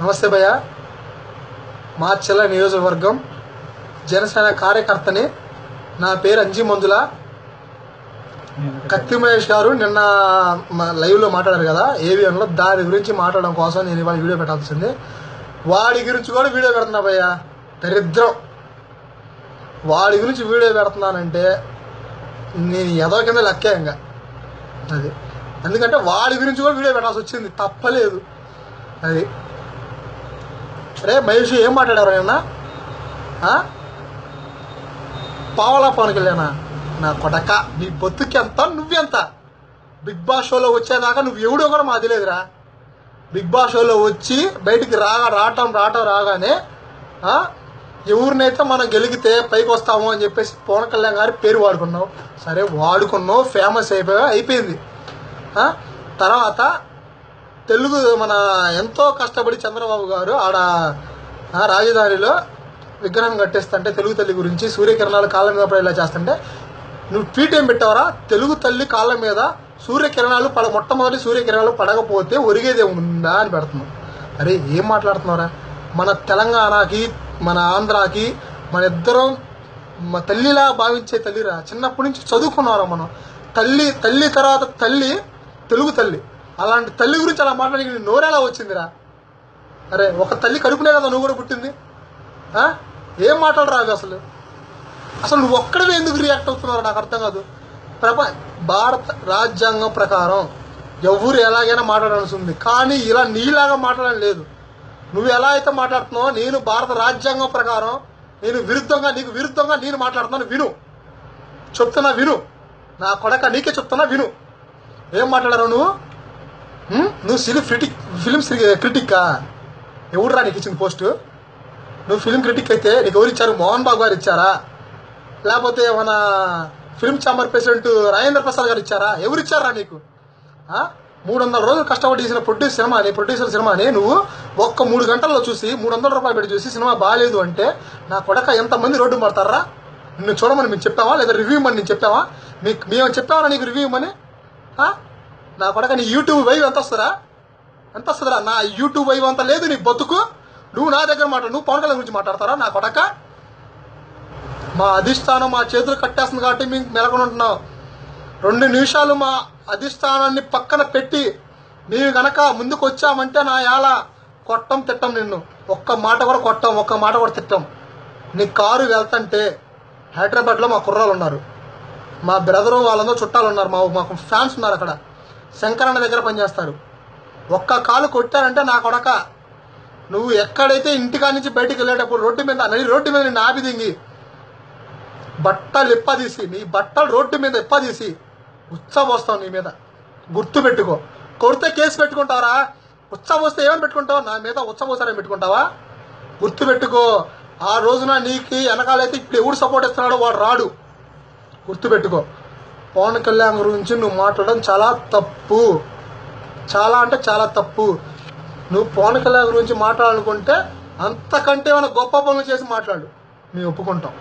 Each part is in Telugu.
నమస్తే భయ్య. మార్చెల నియోజకవర్గం జనసేన కార్యకర్తని నా పేరు అంజీ మందుల కత్తి మహేష్ గారు నిన్న లైవ్లో మాట్లాడారు కదా ఏవిఎన్లో దాని గురించి మాట్లాడడం కోసం నేను ఇవాళ వీడియో పెట్టాల్సింది. వాడి గురించి కూడా వీడియో పెడుతున్నా భయ్య. దరిద్రం. వాడి గురించి వీడియో పెడుతున్నానంటే నేను ఎదో కింద లెక్కే ఇంకా అది. ఎందుకంటే వాడి గురించి కూడా వీడియో పెట్టాల్సి వచ్చింది. తప్పలేదు. అది. రే మహేష్ ఏం మాట్లాడారు నిన్న? పావలా పవన్కి వెళ్ళానా నా కొడక నీ బతుకెంత ఎంత నువ్వెంత? బిగ్ బాస్ షోలో వచ్చేదాకా నువ్వు ఎవడో కూడా మాకు తెలియదురా. బిగ్ బాస్ షోలో వచ్చి బయటికి రాగా రావటం రావటం రాగానే ఎవరినైతే మనం గెలిగితే పైకి వస్తాము అని చెప్పేసి పవన్ కళ్యాణ్ గారి పేరు వాడుకున్నావు. సరే వాడుకున్నావు ఫేమస్ అయిపోయా అయిపోయింది. తర్వాత తెలుగు మన ఎంతో కష్టపడి చంద్రబాబు గారు ఆడ ఆ, రాజధానిలో విగ్రహం కట్టేస్తుంటే తెలుగు తల్లి గురించి సూర్యకిరణాలు కాళ్ళ మీద పడేలా చేస్తుంటే నువ్వు ట్వీట్ ఏం పెట్టావరా? తెలుగు తల్లి కాళ్ళ మీద సూర్యకిరణాలు పడ మొట్టమొదటి సూర్యకిరణాలు పడకపోతే ఒరిగేదే ఉందా అని పెడుతున్నావు అరే ఏం మాట్లాడుతున్నారా మన తెలంగాణకి మన ఆంధ్రాకి మన ఇద్దరం మా తల్లిలా భావించే తల్లిరా. చిన్నప్పటి నుంచి చదువుకున్నారా మనం. తల్లి తల్లి తర్వాత తల్లి తెలుగు తల్లి. అలాంటి తల్లి గురించి అలా మాట్లాడి నోరేలా వచ్చిందిరా? అరే ఒక తల్లి కడుపునే కదా నువ్వు కూడా పుట్టింది? ఏం మాట్లాడరా అవి అసలు? అసలు నువ్వు ఒక్కడవే ఎందుకు రియాక్ట్ అవుతున్నారో నాకు అర్థం కాదు. ప్రప భారత రాజ్యాంగం ప్రకారం ఎవరు ఎలాగైనా మాట్లాడాల్సి ఉంది. కానీ ఇలా నీలాగా మాట్లాడడం లేదు. నువ్వు ఎలా అయితే మాట్లాడుతున్నావో నేను భారత రాజ్యాంగం ప్రకారం నేను విరుద్ధంగా నీకు విరుద్ధంగా నేను మాట్లాడుతున్నాను విను. చెప్తున్నా విను. నా కొడక నీకే చెప్తున్నా విను. ఏం మాట్లాడారు నువ్వు? నువ్వు సిలి క్రిటిక్ ఫిలిం క్రిటిక్కా ఎవడురా నీకు ఇచ్చింది పోస్టు నువ్వు ఫిలిం క్రిటిక్ అయితే నీకు ఎవరు ఇచ్చారు? మోహన్ బాబు గారు ఇచ్చారా? లేకపోతే మన film chamber president Rajendra Prasad గారు ఇచ్చారా? ఎవరు ఇచ్చారా నీకు? మూడు వందల రోజులు కష్టపడి తీసిన ప్రొడ్యూస్ సినిమాని ప్రొడ్యూసర్ సినిమాని నువ్వు ఒక్క మూడు గంటల్లో చూసి మూడు వందల రూపాయలు పెట్టి చూసి సినిమా బాగాలేదు అంటే నా కొడక ఎంతమంది రోడ్డు పడతారా నిన్ను చూడమని మేము చెప్పావా? లేదా రివ్యూ ఇవ్వమని నేను చెప్పావా? మీకు మేము చెప్పావా నీకు రివ్యూ ఇవ్వమని? నా కొడక నీ యూట్యూబ్ వైవ్ ఎంత వస్తుందా ఎంత వస్తుందిరా నా యూట్యూబ్ వైవ్ అంత లేదు నీ బతుకు. నువ్వు నా దగ్గర మాట్లాడు నువ్వు పవన్ కళ్యాణ్ గురించి మాట్లాడతారా నా కొడక? మా అధిష్టానం మా చేతులు కట్టేస్తుంది కాబట్టి మేము మెలకొని ఉంటున్నాం రెండు నిమిషాలు మా అధిష్టానాన్ని పక్కన పెట్టి మేము గనక ముందుకు వచ్చామంటే నా యాల కొట్టం తిట్టం నిన్ను. ఒక్క మాట కూడా కొట్టం ఒక్క మాట కూడా తిట్టం. నీ కారు వెళ్తుంటే హైదరాబాద్లో మా కుర్రాలు ఉన్నారు. మా బ్రదరు వాళ్ళందరూ చుట్టాలు ఉన్నారు. మా మాకు ఫ్యాన్స్ ఉన్నారు అక్కడ. శంకరన్న దగ్గర పనిచేస్తారు. ఒక్క కాలు కొట్టారంటే నా కొడక. నువ్వు ఎక్కడైతే ఇంటికాడ నుంచి బయటికి వెళ్ళేటప్పుడు రోడ్డు మీద నడి రోడ్డు మీద నేను ఆపి దింగి. బట్టలు ఎప్పదీసి నీ బట్టలు రోడ్డు మీద ఎప్పదీసి ఉచ్చబోస్తావు నీ మీద. గుర్తు పెట్టుకో. కొడితే కేసు పెట్టుకుంటావరా? ఉచ్చబోస్తే ఏమని పెట్టుకుంటావు? నా మీద ఉచ్చబోసారని పెట్టుకుంటావా? గుర్తు పెట్టుకో. ఆ రోజున నీకు వెనకాలైతే ఇప్పుడు ఎవడు సపోర్ట్ ఇస్తున్నాడో వాడు రాడు. గుర్తు పెట్టుకో. పవన్ కళ్యాణ్ గురించి నువ్వు మాట్లాడడం చాలా తప్పు. చాలా అంటే చాలా తప్పు. నువ్వు పవన్ కళ్యాణ్ గురించి మాట్లాడాలనుకుంటే అంతకంటే ఏమైనా గొప్ప పనులు చేసి మాట్లాడు. మేము ఒప్పుకుంటాం.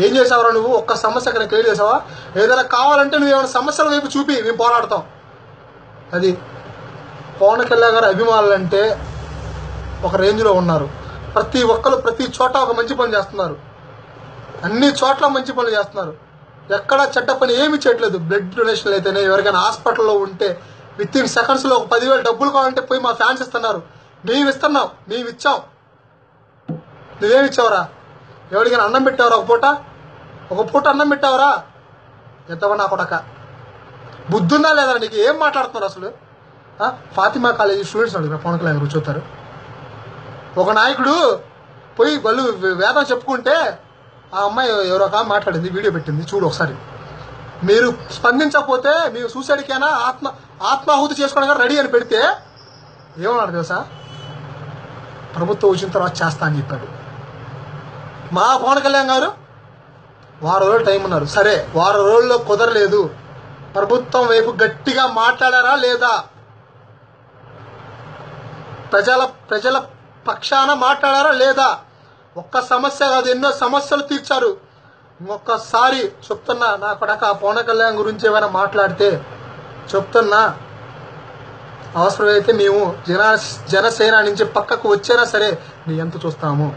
ఏం చేసావరా నువ్వు? ఒక్క సమస్య అక్కడ క్లియర్ చేసావా? ఏదైనా కావాలంటే నువ్వు ఏమైనా సమస్యల వైపు చూపి మేము పోరాడతాం. అది పవన్ కళ్యాణ్ గారి అభిమానులు అంటే ఒక రేంజ్లో ఉన్నారు. ప్రతి ఒక్కరు ప్రతి చోట ఒక మంచి పని చేస్తున్నారు. అన్ని చోట్ల మంచి పనులు చేస్తున్నారు. ఎక్కడ చెడ్డ పని ఏమి చేయట్లేదు. బ్లడ్ డొనేషన్లు అయితేనే ఎవరికైనా హాస్పిటల్లో ఉంటే విత్ ఇన్ సెకండ్స్లో ఒక పదివేలు డబ్బులు కావాలంటే పోయి మా ఫ్యాన్స్ ఇస్తున్నారు. మేము ఇస్తున్నాం మేము ఇచ్చాం నువ్వేమి ఇచ్చావురా? ఎవరికైనా అన్నం పెట్టావురా ఒక పూట? ఒక పూట అన్నం పెట్టావురా? ఎంతవా నా కొడక? బుద్ధుందా లేదా నీకు? ఏం మాట్లాడుతున్నారు అసలు? ఫాతిమా కాలేజీ స్టూడెంట్స్ అడుగురా పవన్ కళ్యాణ్ కూర్చోతారు చూస్తారు? ఒక నాయకుడు పోయి వాళ్ళు వేదం చెప్పుకుంటే ఆ అమ్మాయి ఎవరో ఒక మాట్లాడింది వీడియో పెట్టింది చూడు ఒకసారి. మీరు స్పందించకపోతే మీరు సూసైడ్కైనా ఆత్మ ఆత్మాహుతి చేసుకోవడానికి రెడీ అని పెడితే ఏమన్నాడు తెలుసా? ప్రభుత్వం వచ్చిన తర్వాత చేస్తా అని చెప్పాడు. మా పవన్ కళ్యాణ్ గారు వారం రోజులు టైం ఉన్నారు. సరే వారం రోజుల్లో కుదరలేదు. ప్రభుత్వం వైపు గట్టిగా మాట్లాడారా లేదా? ప్రజల ప్రజల పక్షాన మాట్లాడారా లేదా? ఒక్క సమస్య కాదు ఎన్నో సమస్యలు తీర్చారు. ఒక్కసారి చెప్తున్నా నా కొడక పవన్ కళ్యాణ్ గురించి ఏమైనా మాట్లాడితే చెప్తున్నా అవసరమైతే మేము జన జనసేన నుంచి పక్కకు వచ్చేనా సరే నీ ఎంత చూస్తాము.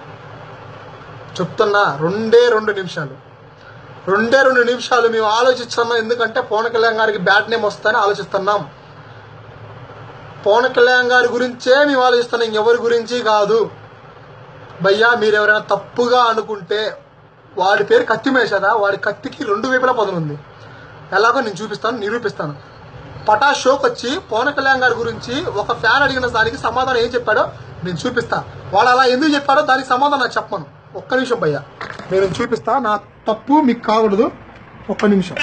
చెప్తున్నా రెండే రెండు నిమిషాలు. రెండే రెండు నిమిషాలు మేము ఆలోచిస్తున్నాం ఎందుకంటే పవన్ కళ్యాణ్ గారికి బ్యాడ్ నేమ్ వస్తుందని ఆలోచిస్తున్నాం. పవన్ కళ్యాణ్ గారి గురించే మేము ఆలోచిస్తున్నాం ఇంకెవరి గురించి కాదు. భయ్యా మీరు ఎవరైనా తప్పుగా అనుకుంటే వాడి పేరు కత్తి మేషదా వాడి కత్తికి రెండు వైపులా పదునుంది ఎలాగో నేను చూపిస్తాను నిరూపిస్తాను. పటా షోకి వచ్చి పవన్ కళ్యాణ్ గారి గురించి ఒక ఫ్యాన్ అడిగిన దానికి సమాధానం ఏం చెప్పాడో నేను చూపిస్తా. వాడు అలా ఎందుకు చెప్పాడో దానికి సమాధానం నాకు చెప్పను. ఒక్క నిమిషం భయ్యా. నేను చూపిస్తా నా తప్పు మీకు కాకూడదు. ఒక్క నిమిషం.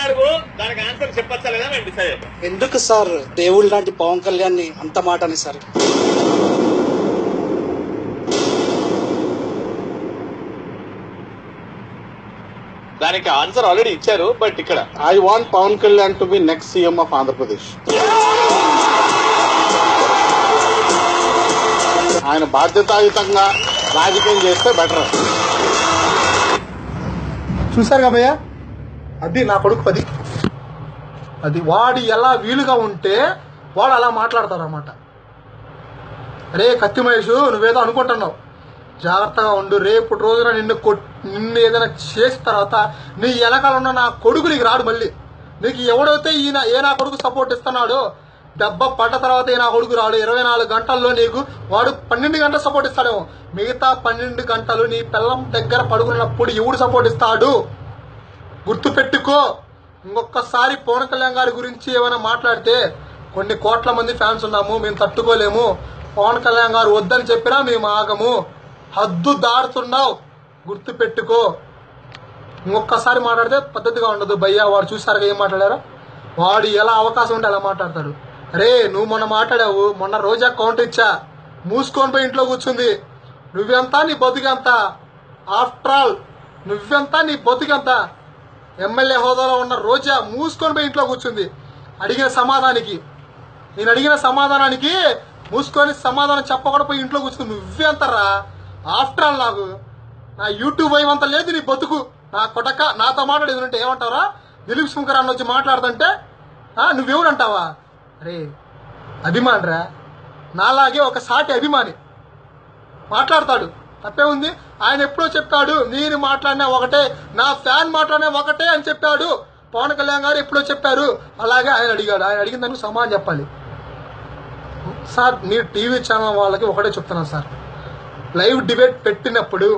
ఎందుకు సార్? దేవుడు లాంటి పవన్ కళ్యాణ్ని అంత మాట అని సార్. దానికి ఆన్సర్ ఆల్రెడీ ఇచ్చారు బట్ ఇక్కడ. I want Pawan Kalyan to be next CM of Andhra Pradesh ఆయన బాధ్యతాయుతంగా రాజకీయం చేస్తే బెటర్ చూసారు కాబయ్య అది నా కొడుకు అది. అది వాడు ఎలా వీలుగా ఉంటే వాడు అలా మాట్లాడతారు అన్నమాట అరే కత్తి మహేష్ నువ్వేదో అనుకుంటున్నావు. జాగ్రత్తగా ఉండు. రేపు రోజున నిన్ను నిన్ను ఏదైనా చేసిన తర్వాత నీ వెనకాల ఉన్న నా కొడుకు నీకు రాడు మళ్ళీ. నీకు ఎవడైతే ఈయన ఏ నా కొడుకు సపోర్ట్ ఇస్తున్నాడో దెబ్బ పడ్డ తర్వాత ఏ నా కొడుకు రాడు. ఇరవై నాలుగు గంటల్లో నీకు వాడు పన్నెండు గంటలు సపోర్ట్ ఇస్తాడేమో. మిగతా పన్నెండు గంటలు నీ పిల్లం దగ్గర పడుకున్నప్పుడు ఎవడు సపోర్ట్ ఇస్తాడు. గుర్తు పెట్టుకో ఇంకొకసారి పవన్ కళ్యాణ్ గారి గురించి ఏమైనా మాట్లాడితే కొన్ని కోట్ల మంది ఫ్యాన్స్ ఉన్నాము మేము తట్టుకోలేము. పవన్ కళ్యాణ్ గారు వద్దని చెప్పినా మేము ఆగము. హద్దు దాడుతున్నావు గుర్తు పెట్టుకో ఇంకొకసారి మాట్లాడితే పద్ధతిగా ఉండదు. భయ్యా వాడు చూసారుగా ఏం మాట్లాడారో? వాడు ఎలా అవకాశం ఉంటే అలా మాట్లాడతాడు. అరే నువ్వు మొన్న మాట్లాడావు. మొన్న రోజా కౌంటర్ ఇచ్చా. మూసుకొని పోయి ఇంట్లో కూర్చుంది. నువ్వెంత? నీ బతుకెంత? ఆఫ్టర్ ఆల్ నువ్వెంత? నీ బతుకెంత? ఎమ్మెల్యే హోదాలో ఉన్న రోజా మూసుకొని పోయి ఇంట్లో కూర్చుంది. అడిగిన సమాధానానికి నేను అడిగిన సమాధానానికి మూసుకొని సమాధానం చెప్పకుండా పోయి ఇంట్లో కూర్చుంది. నువ్వెంతరా? ఆఫ్టర్ ఆల్ నాకు. నా యూట్యూబ్ ఏమంత లేదు నీ బతుకు. నా కొటక నాతో మాట్లాడేది ఉంటే ఏమంటారా దిలీప్ శంకర్ అన్న వచ్చి మాట్లాడుతుంటే ఆ, నువ్వెవరు అంటావా అరే అభిమానరా. నాలాగే ఒక సాటి అభిమాని. మాట్లాడతాడు. తప్పే ఉంది. ఆయన ఎప్పుడో చెప్పాడు నేను మాట్లాడినా ఒకటే నా ఫ్యాన్ మాట్లాడినా ఒకటే అని చెప్పాడు. పవన్ కళ్యాణ్ గారు ఎప్పుడో చెప్పారు. అలాగే ఆయన అడిగాడు. ఆయన అడిగిన దానికి సమాధానం చెప్పాలి. సార్ మీరు టీవీ ఛానల్ వాళ్ళకి ఒకటే చెప్తున్నాను సార్. లైవ్ డిబేట్ పెట్టినప్పుడు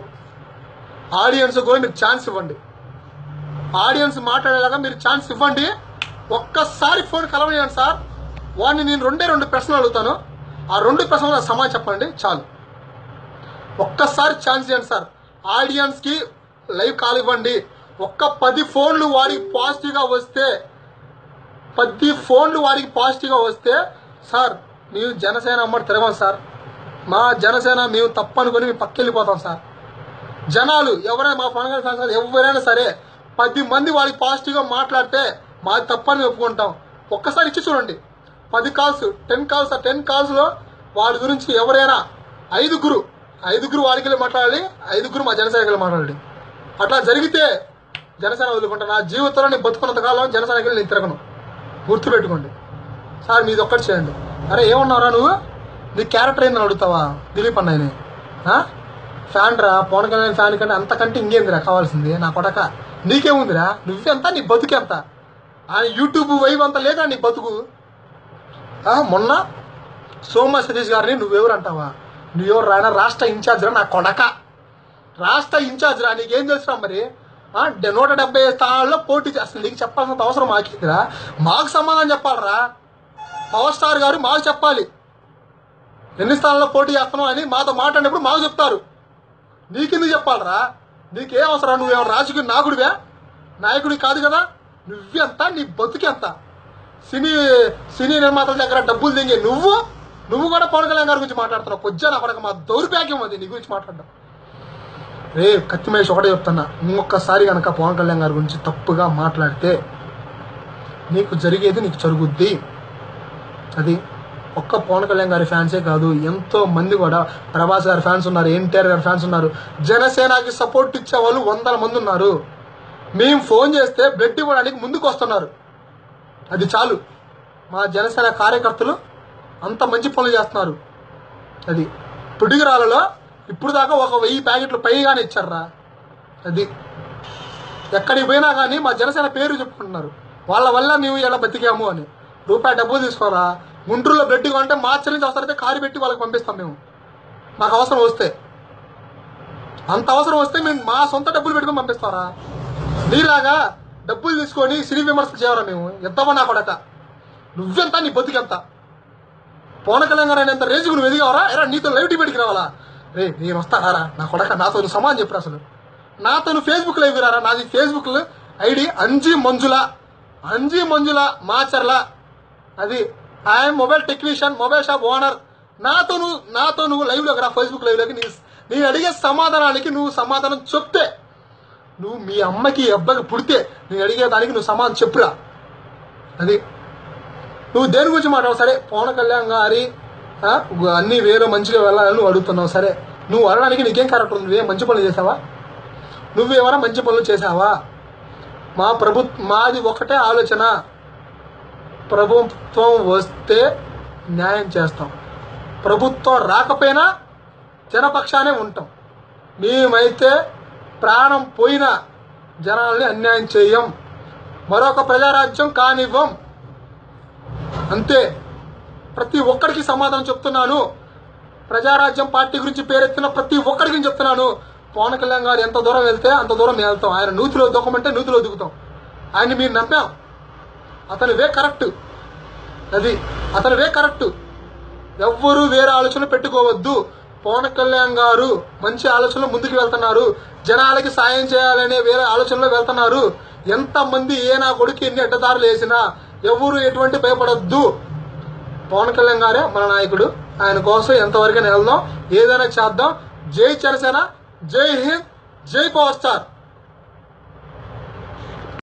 ఆడియన్స్ కూడా మీరు ఛాన్స్ ఇవ్వండి. ఆడియన్స్ మాట్లాడేలాగా మీరు ఛాన్స్ ఇవ్వండి. ఒక్కసారి ఫోన్ కలవనియండి సార్. వాడిని నేను రెండే రెండు ప్రశ్నలు అడుగుతాను. ఆ రెండు ప్రశ్నలు సమాధానం చెప్పండి. చాలు. ఒక్కసారి ఛాన్స్ ఇవ్వండి సార్. ఆడియన్స్కి లైవ్ కాల్ ఇవ్వండి. ఒక్క పది ఫోన్లు వాడికి పాజిటివ్గా వస్తే పది ఫోన్లు వాడికి పాజిటివ్గా వస్తే సార్ మీరు జనసేన అమ్మడి తిరగం సార్. మా జనసేన మేము తప్పనుకొని మేము పక్కెళ్ళిపోతాం సార్. జనాలు ఎవరైనా మా పవన్ కళ్యాణ్ ఎవరైనా సరే పది మంది వాళ్ళకి పాజిటివ్గా మాట్లాడితే మాది తప్పని ఒప్పుకుంటాం. ఒక్కసారి ఇచ్చి చూడండి. పది కాల్స్ టెన్ కాల్స్ ఆ టెన్ కాల్స్లో వాడి గురించి ఎవరైనా ఐదుగురు ఐదుగురు వాడికి వెళ్ళి మాట్లాడాలి ఐదుగురు మా జనసేనకి మాట్లాడాలి. అట్లా జరిగితే జనసేన వదులుకుంటా నా జీవితంలో నేను బతుకున్నంత కాలం జనసేనకి నేను తిరగను. గుర్తుపెట్టుకోండి. సార్ మీది ఒక్కటి చేయండి. అరే ఏమన్నారా నువ్వు? నీ క్యారెక్టర్ ఏందని అడుగుతావా? దిలీప్ అన్నయ్యని. ఫ్యాన్ రా పవన్ కళ్యాణ్ ఫ్యాన్ కంటే అంతకంటే ఇంకేందిరా కావాల్సింది నా కొడక. నీకేముందిరా? నువ్వెంత? నీ బతుకెంత? ఆయన యూట్యూబ్ వైవ్ అంత లేదా నీ బతుకు? మొన్న సోమ సతీష్ గారిని నువ్వెవరు అంటావా? నువ్వెవరు రాయన రాష్ట్ర ఇన్ఛార్జ్ రా నా కొడక. రాష్ట్ర ఇన్ఛార్జ్ రా నీకేం తెలుసురా మరి? డె- నూట డెబ్బై స్థానాల్లో పోటీ చేస్తుంది అసలు నీకు చెప్పాల్సినంత అవసరం మాకేందిరా? మాకు సమాధానం చెప్పాలరా? పవర్ స్టార్ గారు మాకు చెప్పాలి. ఎన్ని స్థానాల్లో పోటీ చేస్తున్నావు అని మాతో మాట్లాడినప్పుడు మాకు చెప్తారు. నీకెందుకు చెప్పాలరా? నీకేం అవసరం నువ్వేమో రాజకీయ నాయకుడివే? నాయకుడి కాదు కదా? నువ్వెంత? నీ బతుకెంత? సినీ సినీ నిర్మాతల దగ్గర డబ్బులు దింగే నువ్వు? నువ్వు కూడా పవన్ కళ్యాణ్ గారి గురించి మాట్లాడుతున్నావు. పొజ్జాన నా మా దౌర్భాగ్యం అది. నీ గురించి మాట్లాడడం. రే కత్తి మహేష్ ఒకటే చెప్తున్నా. ఇంకొకసారి కనుక పవన్ కళ్యాణ్ గారి గురించి తప్పుగా మాట్లాడితే నీకు జరిగేది నీకు జరుగుద్ది. అది ఒక్క పవన్ కళ్యాణ్ గారి ఫ్యాన్సే కాదు ఎంతో మంది కూడా ప్రభాస్ గారి ఫ్యాన్స్ ఉన్నారు ఎన్టీఆర్ గారి ఫ్యాన్స్ ఉన్నారు. జనసేనకి సపోర్ట్ ఇచ్చే వాళ్ళు వందల మంది ఉన్నారు. మేము ఫోన్ చేస్తే బ్లడ్ ఇవ్వడానికి ముందుకు వస్తున్నారు అది చాలు. మా జనసేన కార్యకర్తలు అంత మంచి పనులు చేస్తున్నారు. అది పిడుగురాలలో ఇప్పుడు దాకా ఒక వెయ్యి ప్యాకెట్లు పైగానే ఇచ్చారా అది ఎక్కడికి పోయినా కానీ మా జనసేన పేరు చెప్పుకుంటున్నారు. వాళ్ళ వల్ల మేము ఇలా బతికాము అని. రూపాయి డబ్బు తీసుకోరా? గుంటూరులో బ్లడ్ కొంటే మార్చి నుంచి అవసరమైతే కారు పెట్టి వాళ్ళకి పంపిస్తాం మేము. మాకు అవసరం వస్తే. అంత అవసరం వస్తే మేము మా సొంత డబ్బులు పెట్టుకుని పంపిస్తారా? నీలాగా డబ్బులు తీసుకొని సిరి విమర్శలు చేయరా మేము? ఎంతమో నా కొడక? నువ్వెంత నీ బతుకెంత? పవన్ కళ్యాణ్ గారు ఎంత రేంజ్కి నువ్వు ఎదిగావరా? ఎరా నీతో లైవ్ డిబేట్కి రావాలా? రే నేను వస్తారా నా కొడక నాతో నువ్వు సమాన్ చెప్పు అసలు? నాతో నువ్వు ఫేస్బుక్ లైవ్ రారా? నాది ఫేస్బుక్ ఐడి అంజీ మంజుల. అంజీ మంజుల మాచర్ల. అది I'm mobile technician mobile shop owner నాతో నువ్వు నాతో నువ్వు లైవ్లోకి రా ఫేస్బుక్ లైవ్లోకి నీ నేను అడిగే సమాధానానికి నువ్వు సమాధానం చెప్తే నువ్వు మీ అమ్మకి అబ్బాయికి పుడితే నేను అడిగే దానికి నువ్వు సమాధానం చెప్పురా. అది. నువ్వు దేని గురించి మాట్లాడు సరే పవన్ కళ్యాణ్ గారి అన్నీ అన్ని వేరే మంచిగా వెళ్ళాలని నువ్వు అడుగుతున్నావు. సరే నువ్వు అడగడానికి నీకేం కరెక్ట్ ఉంది? నువ్వేం మంచి పనులు చేసావా? నువ్వేమైనా మంచి పనులు చేసావా? మా ప్రభు మాది ఒకటే ఆలోచన. ప్రభుత్వం వస్తే న్యాయం చేస్తాం. ప్రభుత్వం రాకపోయినా జనపక్షానే ఉంటాం. మేమైతే ప్రాణం పోయినా జనాల్ని అన్యాయం చేయం. మరొక ప్రజారాజ్యం కానివ్వం. అంతే. ప్రతి ఒక్కరికి సమాధానం చెప్తున్నాను. ప్రజారాజ్యం పార్టీ గురించి పేరెత్తిన ప్రతి ఒక్కరికి చెప్తున్నాను. పవన్ కళ్యాణ్ గారు ఎంత దూరం వెళ్తే అంత దూరం వెళ్తాం. ఆయన నూతిలో దూకమంటే నూతిలో దిగుతాం. ఆయన్ని మీరు నమ్మాం. అతనివే కరెక్ట్. అది అతనివే కరెక్ట్. ఎవ్వరూ వేరే ఆలోచన పెట్టుకోవద్దు. పవన్ కళ్యాణ్ గారు మంచి ఆలోచనలు ముందుకు వెళ్తున్నారు. జనాలకి సాయం చేయాలనే వేరే ఆలోచనలో వెళ్తున్నారు. ఎంతమంది ఏ నా కొడుకు ఎన్ని అడ్డదారులు వేసినా ఎవరు ఎటువంటి భయపడొద్దు. పవన్ కళ్యాణ్ గారే మన నాయకుడు. ఆయన కోసం ఎంతవరకైనా వెళ్దాం ఏదైనా చేద్దాం. జై చరసేన జై హింద్ జై పవర్ స్టార్.